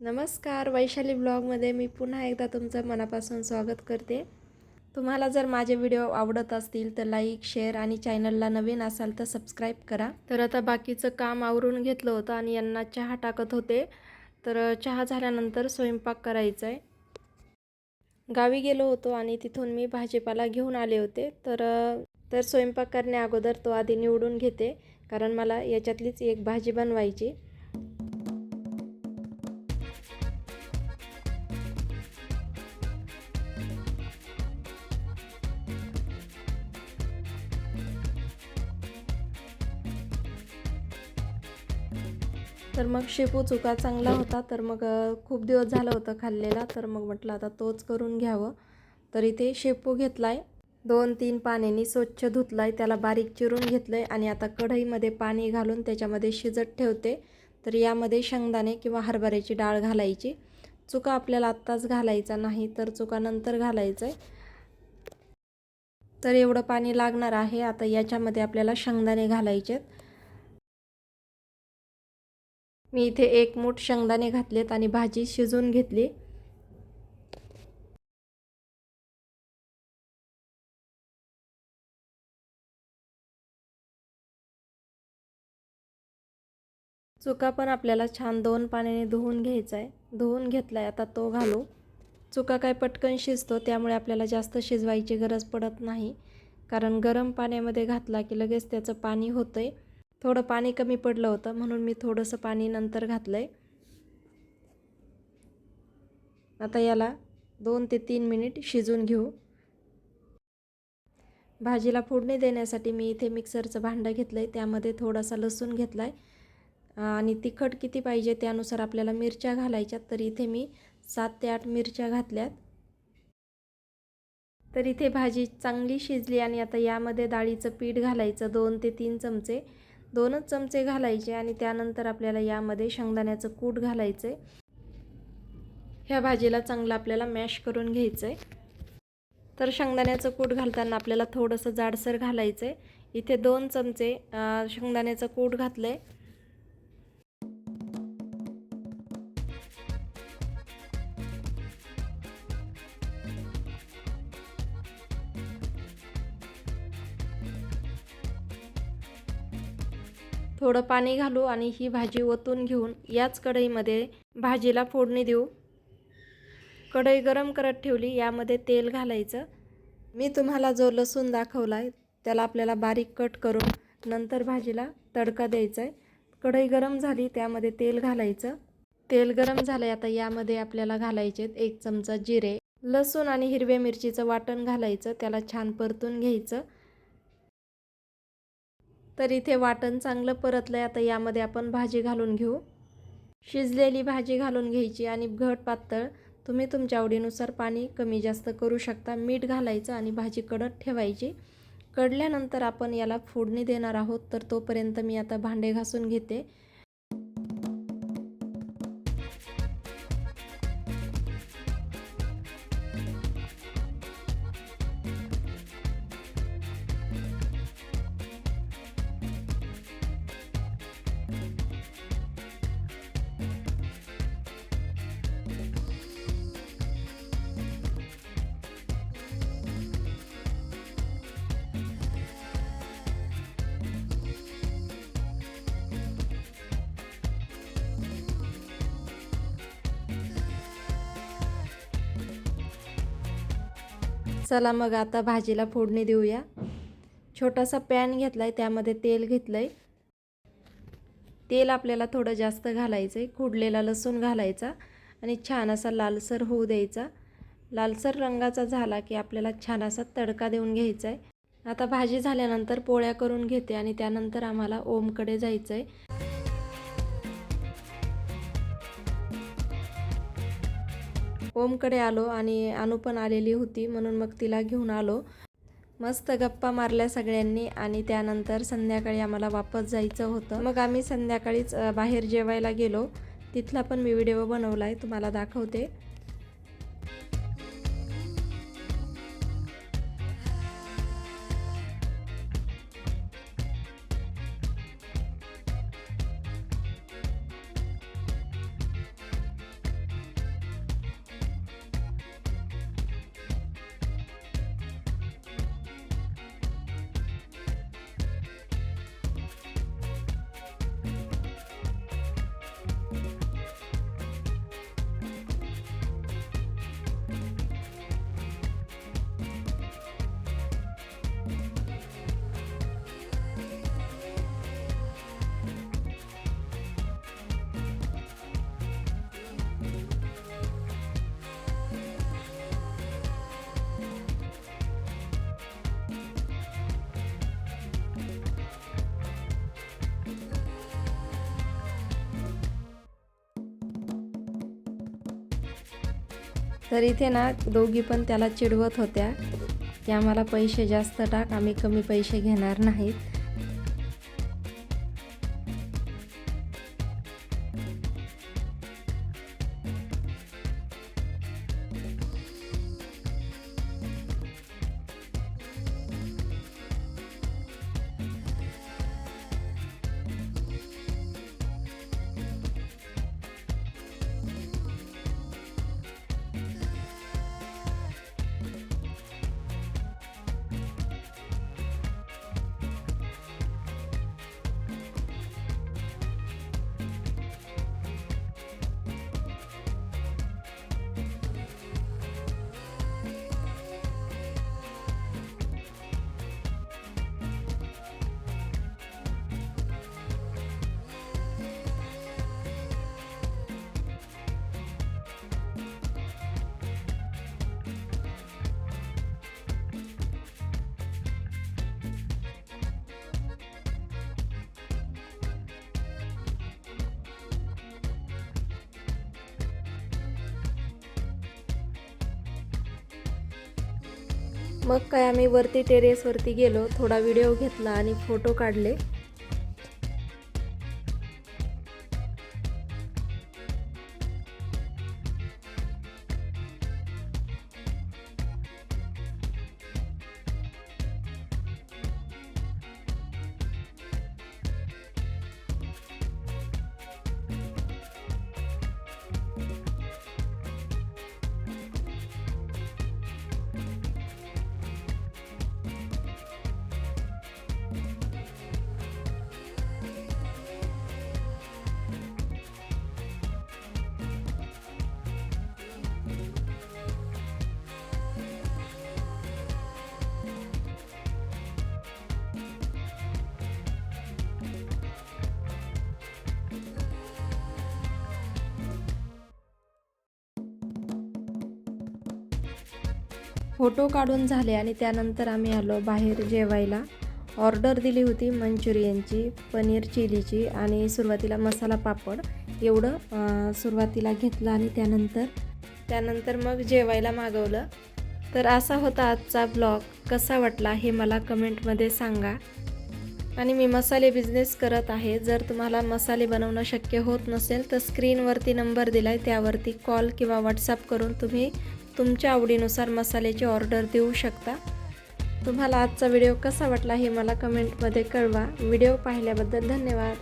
नमस्कार वैशाली ब्लॉगमध्ये मी पुन्हा एकदा तुमचं मनापासून स्वागत करते. तुम्हाला जर माझे व्हिडिओ आवडत असतील तर लाईक शेअर आणि चॅनलला नवीन असाल तर सबस्क्राईब करा. तर आता बाकीचं काम आवरून घेतलं होतं आणि यांना चहा टाकत होते. तर चहा झाल्यानंतर स्वयंपाक करायचा आहे गावी गेलो होतो आणि तिथून मी भाजीपाला घेऊन आले होते. तर तर स्वयंपाक करण्या अगोदर तो आधी निवडून घेते. कारण मला याच्यातलीच एक भाजी बनवायची. तर मग शेपू चुका चांगला होता. तर मग खूप दिवस झालं होतं खाल्लेला. तर मग म्हटलं आता तोच करून घ्यावं. तर इथे शेपू घेतलाय. दोन तीन पाण्याने स्वच्छ धुतलाय. त्याला बारीक चिरून घेतलंय आणि आता कढईमध्ये पाणी घालून त्याच्यामध्ये शिजत ठेवते. तर यामध्ये शेंगदाणे किंवा हरभऱ्याची डाळ घालायची. चुका आपल्याला आत्ताच घालायचा नाही तर चुका नंतर घालायचं आहे तर एवढं पाणी लागणार आहे. आता याच्यामध्ये आपल्याला शेंगदाणे घालायचे आहेत मी इथे एक मूठ शेंगदाणे घातलेत आणि भाजी शिजवून घेतली. चुका पण आपल्याला छान दोन पाण्याने धुवून घ्यायचा आहे धुवून घेतला आहे आता तो घालू. चुका काय पटकन शिजतो त्यामुळे आपल्याला जास्त शिजवायची गरज पडत नाही. कारण गरम पाण्यामध्ये घातला की लगेच त्याचं पाणी होतं आहे थोडं पाणी कमी पडलं होतं म्हणून मी थोडंसं पाणी नंतर घातलं आहे आता याला दोन ते तीन मिनिट शिजून घेऊ. भाजीला फोडणी देण्यासाठी मी इथे मिक्सरचं भांडं घेतलं आहे त्यामध्ये थोडासा लसूण घेतला आहे आणि तिखट किती पाहिजे त्यानुसार आपल्याला मिरच्या घालायच्या तर इथे मी सात ते आठ मिरच्या घातल्यात. तर इथे भाजी चांगली शिजली आणि आता यामध्ये डाळीचं पीठ घालायचं दोन ते तीन चमचे. दोनच चमचे घालायचे आणि त्यानंतर आपल्याला यामध्ये शेंगदाण्याचं कूट घालायचं आहे ह्या भाजीला चांगलं आपल्याला मॅश करून घ्यायचं आहे तर शेंगदाण्याचं कूट घालताना आपल्याला थोडंसं जाडसर घालायचं आहे इथे दोन चमचे शेंगदाण्याचं कूट घातलं आहे थोडं पाणी घालू आणि ही भाजी ओतून घेऊन याच कढईमध्ये भाजीला फोडणी देऊ. कढई गरम करत ठेवली यामध्ये तेल घालायचं. मी तुम्हाला जो लसूण दाखवला आहे त्याला आपल्याला बारीक कट करून नंतर भाजीला तडका द्यायचा आहे कढई गरम झाली त्यामध्ये तेल घालायचं. तेल गरम झालं आता यामध्ये आपल्याला घालायचे एक चमचा जिरे. लसूण आणि हिरव्या मिरचीचं वाटण घालायचं त्याला छान परतून घ्यायचं. तर इथे वाटण चांगलं परतलं आहे आता यामध्ये आपण भाजी घालून घेऊ. शिजलेली भाजी घालून घ्यायची आणि घट पातळ. तुम्ही तुमच्या आवडीनुसार पाणी कमी जास्त करू शकता. मीठ घालायचं आणि भाजी कडत ठेवायची. कडल्यानंतर आपण याला फोडणी देणार आहोत. तर तोपर्यंत मी आता भांडे घासून घेते. चला मग आता भाजीला फोडणी देऊया. छोटासा पॅन घेतला आहे त्यामध्ये तेल घेतलं आहे तेल आपल्याला थोडं जास्त घालायचं आहे खुडलेला लसूण घालायचा आणि छान असा लालसर होऊ द्यायचा. लालसर रंगाचा झाला की आपल्याला छान असा तडका देऊन घ्यायचा आहे आता भाजी झाल्यानंतर पोळ्या करून घेते आणि त्यानंतर आम्हाला ओमकडे जायचं आहे ओमकडे आलो आणि अनु पण आलेली होती म्हणून मग तिला घेऊन आलो. मस्त गप्पा मारल्या सगळ्यांनी आणि त्यानंतर संध्याकाळी आम्हाला वापस जायचं होतं. मग आम्ही संध्याकाळीच बाहेर जेवायला गेलो. तिथला पण मी व्हिडिओ बनवला आहे तुम्हाला दाखवते. तर इथे ना दोघी पण त्याला चिडवत होत्या. की आम्हाला पैसे जास्त टाक आम्ही कमी पैसे घेणार नाहीत. मग काय आम्ही वरती टेरेसवरती गेलो थोडा व्हिडिओ घेतला आणि फोटो काढले. फोटो काढून झाले आणि त्यानंतर आम्ही आलो बाहेर जेवायला. ऑर्डर दिली होती मंचुरियनची पनीर चिलीची आणि सुरुवातीला मसाला पापड. एवढं सुरुवातीला घेतलं आणि त्यानंतर त्यानंतर मग जेवायला मागवलं. तर असा होता आजचा ब्लॉग. कसा वाटला हे मला कमेंटमध्ये सांगा. आणि मी मसाले बिझनेस करत आहे. जर तुम्हाला मसाले बनवणं शक्य होत नसेल तर स्क्रीनवरती नंबर दिला आहे त्यावरती कॉल किंवा व्हॉट्सअप करून तुम्ही तुमच्या आवडीनुसार मसाल्याची ऑर्डर देऊ शकता. तुम्हाला आजचा व्हिडिओ कसा वाटला हे मला कमेंटमध्ये कळवा. व्हिडिओ पाहिल्याबद्दल धन्यवाद.